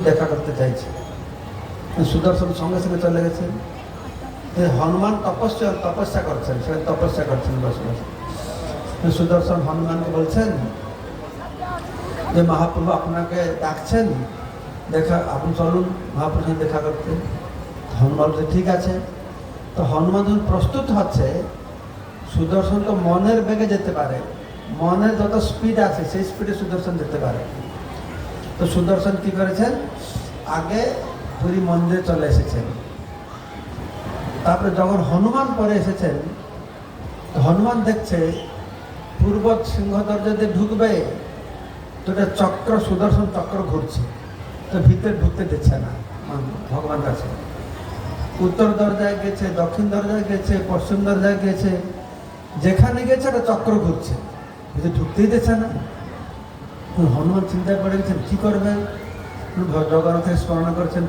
দেখা করতে চাইছে। সুদর্শন সঙ্গে সঙ্গে চলে গেছেন হনুমান তপস্যা তপস্যা করছেন, সেখানে তপস্যা করছেন বসে সুদর্শন হনুমানকে বলছেন যে, মহাপ্রভু আপনাকে ডাকছেন, দেখা, আপনি চলুন মহাপ্রভুর সঙ্গে দেখা করতে। হনুমান ঠিক আছে। তো হনুমান যখন প্রস্তুত হচ্ছে, সুদর্শন তো মনের বেগে যেতে পারে। মনের যত স্পিড আছে, সেই স্পিডে সুদর্শন যেতে পারে। তো সুদর্শন কি করেছেন? আগে পুরী মন্দিরে চলে এসেছেন। তারপরে যখন হনুমান পরে এসেছেন হনুমান দেখছে পূর্ব সিংহ দিয়ে ঢুকবে, তো এটা চক্র, সুদর্শন চক্র ঘুরছে। তো ভিতরে ঢুকতে দিচ্ছে না ভগবান কাছে উত্তর দরজায় গেছে, দক্ষিণ দরজায় গেছে, পশ্চিম দরজায় গেছে। যেখানে গেছে, একটা চক্র ঘুরছে। ভিতরে ঢুকতেই দিচ্ছে না। হনুমান চিন্তা করেছেন কী করবেন? জগন্নাথের স্মরণ করছেন